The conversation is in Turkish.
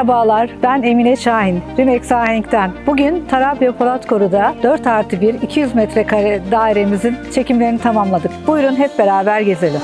Merhabalar, ben Emine Şahin, Rimex Aheng'den. Bugün Tarabya Polatkoru'da 4 artı 1 200 metrekare dairemizin çekimlerini tamamladık. Buyurun hep beraber gezelim.